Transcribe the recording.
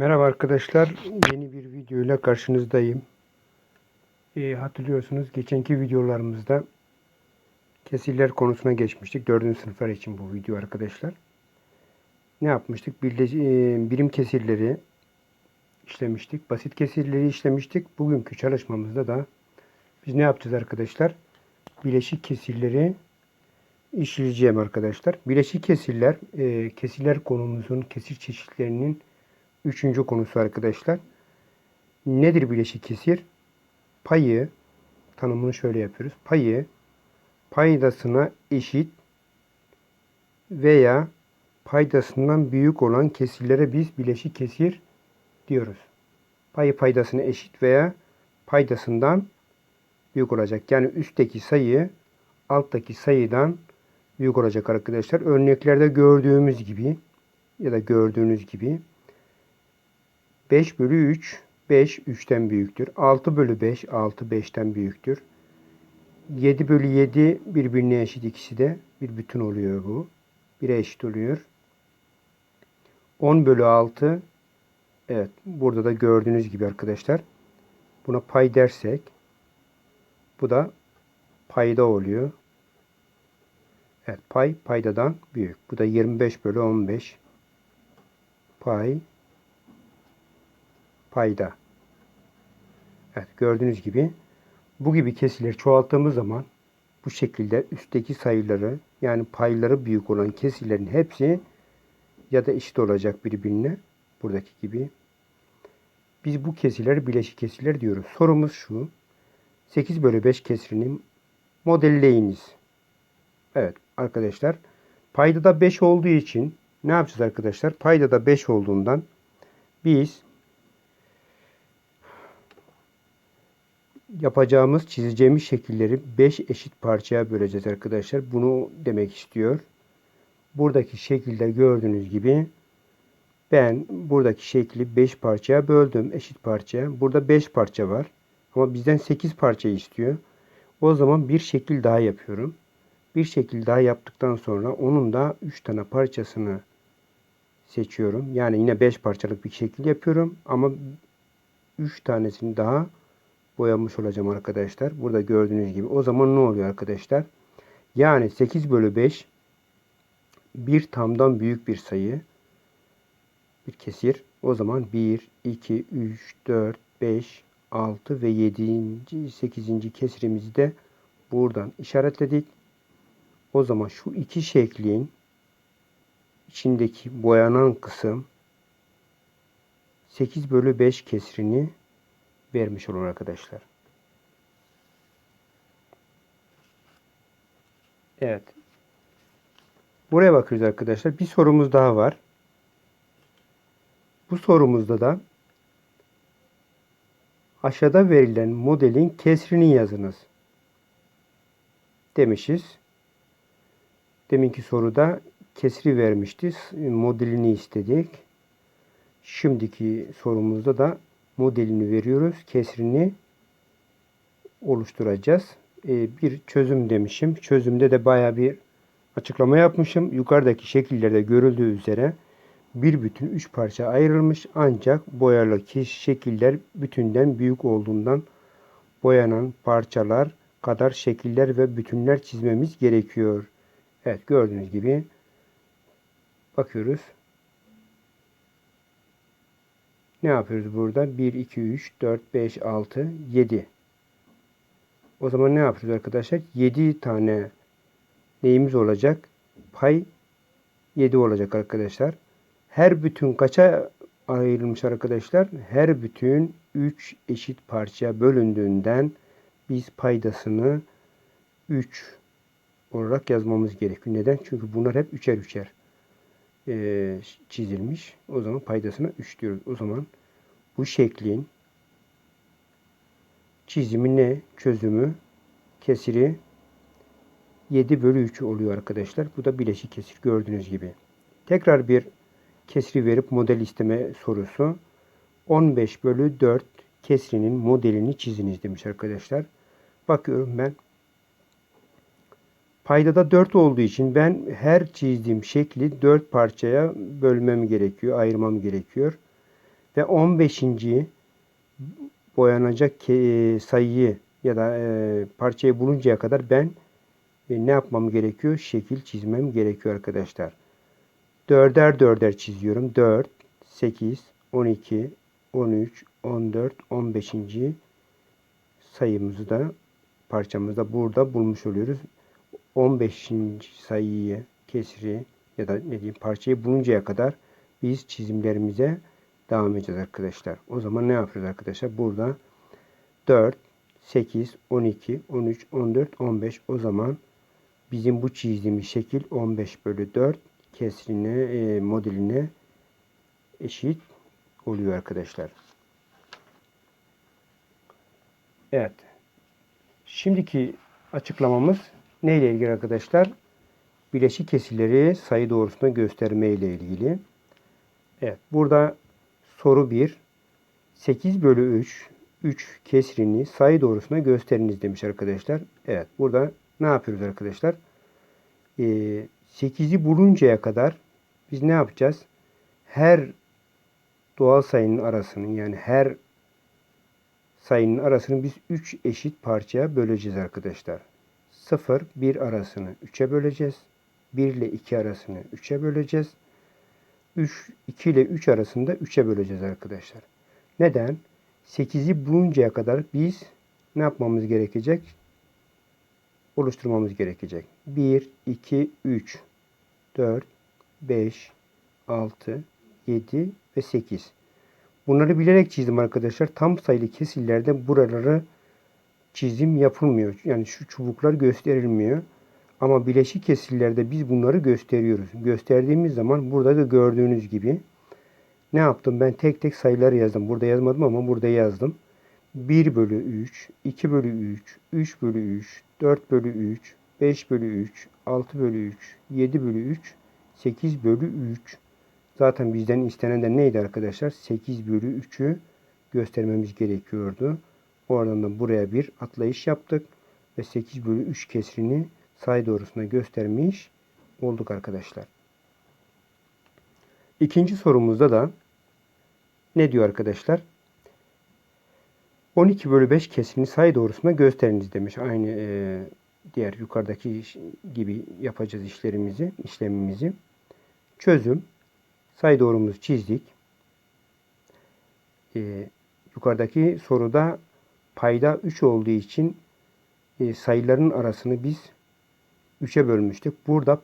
Merhaba arkadaşlar. Yeni bir video ile karşınızdayım. Ee, hatırlıyorsunuz geçenki videolarımızda kesirler konusuna geçmiştik. 4. sınıflar için bu video arkadaşlar. Ne yapmıştık? Birleşi, e, birim kesirleri işlemiştik. Basit kesirleri işlemiştik. Bugünkü çalışmamızda da biz ne yapacağız arkadaşlar? Bileşik kesirleri işleyeceğim arkadaşlar. Bileşik kesirler, e, kesirler konumuzun kesir çeşitlerinin Üçüncü konusu arkadaşlar. Nedir bileşik kesir? Payı, tanımını şöyle yapıyoruz. Payı paydasına eşit veya paydasından büyük olan kesirlere biz bileşik kesir diyoruz. Payı paydasına eşit veya paydasından büyük olacak. Yani üstteki sayı alttaki sayıdan büyük olacak arkadaşlar. Örneklerde gördüğümüz gibi ya da gördüğünüz gibi 5 bölü 3 5 3'ten büyüktür. 6 bölü 5 6 5'ten büyüktür. 7 bölü 7 birbirine eşit ikisi de bir bütün oluyor bu. 1'e eşit oluyor. 10 bölü 6 evet burada da gördüğünüz gibi arkadaşlar buna pay dersek bu da payda oluyor. Evet pay paydadan büyük. Bu da 25 bölü 15 pay payda. Evet gördüğünüz gibi bu gibi kesirleri çoğalttığımız zaman bu şekilde üstteki sayıları yani payları büyük olan kesirlerin hepsi ya da eşit olacak birbirine buradaki gibi. Biz bu kesirleri bileşik kesirler diyoruz. Sorumuz şu. 8 bölü 5 kesirini modelleyiniz. Evet arkadaşlar payda da 5 olduğu için ne yapacağız arkadaşlar? Payda da 5 olduğundan biz yapacağımız, çizeceğimiz şekilleri 5 eşit parçaya böleceğiz arkadaşlar. Bunu demek istiyor. Buradaki şekilde gördüğünüz gibi ben buradaki şekli 5 parçaya böldüm. Eşit parçaya. Burada 5 parça var. Ama bizden 8 parça istiyor. O zaman bir şekil daha yapıyorum. Bir şekil daha yaptıktan sonra onun da 3 tane parçasını seçiyorum. Yani yine 5 parçalık bir şekil yapıyorum. Ama 3 tanesini daha boyamış olacağım arkadaşlar. Burada gördüğünüz gibi. O zaman ne oluyor arkadaşlar? Yani 8 bölü 5 bir tamdan büyük bir sayı. Bir kesir. O zaman 1, 2, 3, 4, 5, 6 ve 7. 8. kesirimizi de buradan işaretledik. O zaman şu iki şeklin içindeki boyanan kısım 8 bölü 5 kesrini vermiş olur arkadaşlar. Evet. Buraya bakıyoruz arkadaşlar. Bir sorumuz daha var. Bu sorumuzda da aşağıda verilen modelin kesrini yazınız demişiz. Deminki soruda kesri vermişti. Modelini istedik. Şimdiki sorumuzda da modelini veriyoruz. Kesrini oluşturacağız. Ee, bir çözüm demişim. Çözümde de baya bir açıklama yapmışım. Yukarıdaki şekillerde görüldüğü üzere bir bütün üç parça ayrılmış ancak boyalı şekiller bütünden büyük olduğundan boyanan parçalar kadar şekiller ve bütünler çizmemiz gerekiyor. Evet gördüğünüz gibi bakıyoruz. Ne yapıyoruz burada? 1, 2, 3, 4, 5, 6, 7. O zaman ne yapıyoruz arkadaşlar? 7 tane neyimiz olacak? Pay 7 olacak arkadaşlar. Her bütün kaça ayrılmış arkadaşlar? Her bütün 3 eşit parçaya bölündüğünden biz paydasını 3 olarak yazmamız gerekiyor. Neden? Çünkü bunlar hep üçer üçer e, çizilmiş. O zaman paydasına 3 diyoruz. O zaman bu şeklin çizimi ne? Çözümü kesiri 7 bölü 3 oluyor arkadaşlar. Bu da bileşik kesir gördüğünüz gibi. Tekrar bir kesri verip model isteme sorusu. 15 bölü 4 kesrinin modelini çiziniz demiş arkadaşlar. Bakıyorum ben Paydada 4 olduğu için ben her çizdiğim şekli 4 parçaya bölmem gerekiyor, ayırmam gerekiyor. ve 15. boyanacak ke- sayıyı ya da e, parçayı buluncaya kadar ben e, ne yapmam gerekiyor? Şekil çizmem gerekiyor arkadaşlar. Dörder dörder çiziyorum. 4, 8, 12, 13, 14, 15. sayımızı da parçamızda burada bulmuş oluyoruz. 15. sayıyı, kesri ya da ne diyeyim parçayı buluncaya kadar biz çizimlerimize devam edeceğiz arkadaşlar. O zaman ne yapıyoruz arkadaşlar? Burada 4, 8, 12, 13, 14, 15 o zaman bizim bu çizdiğimiz şekil 15 bölü 4 kesrine, e, modeline eşit oluyor arkadaşlar. Evet. Şimdiki açıklamamız neyle ilgili arkadaşlar? Bileşik kesirleri sayı doğrusunda gösterme ile ilgili. Evet. Burada soru 1. 8 bölü 3 3 kesrini sayı doğrusuna gösteriniz demiş arkadaşlar. Evet. Burada ne yapıyoruz arkadaşlar? Ee, 8'i buluncaya kadar biz ne yapacağız? Her doğal sayının arasını yani her sayının arasını biz 3 eşit parçaya böleceğiz arkadaşlar. 0, 1 arasını 3'e böleceğiz. 1 ile 2 arasını 3'e böleceğiz. 3, 2 ile 3 arasında 3'e böleceğiz arkadaşlar. Neden? 8'i buluncaya kadar biz ne yapmamız gerekecek? Oluşturmamız gerekecek. 1, 2, 3, 4, 5, 6, 7 ve 8. Bunları bilerek çizdim arkadaşlar. Tam sayılı kesirlerde buralara çizim yapılmıyor. Yani şu çubuklar gösterilmiyor. Ama bileşik kesirlerde biz bunları gösteriyoruz. Gösterdiğimiz zaman burada da gördüğünüz gibi ne yaptım? Ben tek tek sayıları yazdım. Burada yazmadım ama burada yazdım. 1 bölü 3, 2 bölü 3, 3 bölü 3, 4 bölü 3, 5 bölü 3, 6 bölü 3, 7 bölü 3, 8 bölü 3. Zaten bizden istenen de neydi arkadaşlar? 8 bölü 3'ü göstermemiz gerekiyordu. Oradan da buraya bir atlayış yaptık. Ve 8 bölü 3 kesrini sayı doğrusuna göstermiş olduk arkadaşlar. İkinci sorumuzda da ne diyor arkadaşlar? 12 bölü 5 kesrini sayı doğrusuna gösteriniz demiş. Aynı e, diğer yukarıdaki gibi yapacağız işlerimizi, işlemimizi. Çözüm. Sayı doğrumuzu çizdik. E, yukarıdaki soruda payda 3 olduğu için e, sayıların arasını biz 3'e bölmüştük. Burada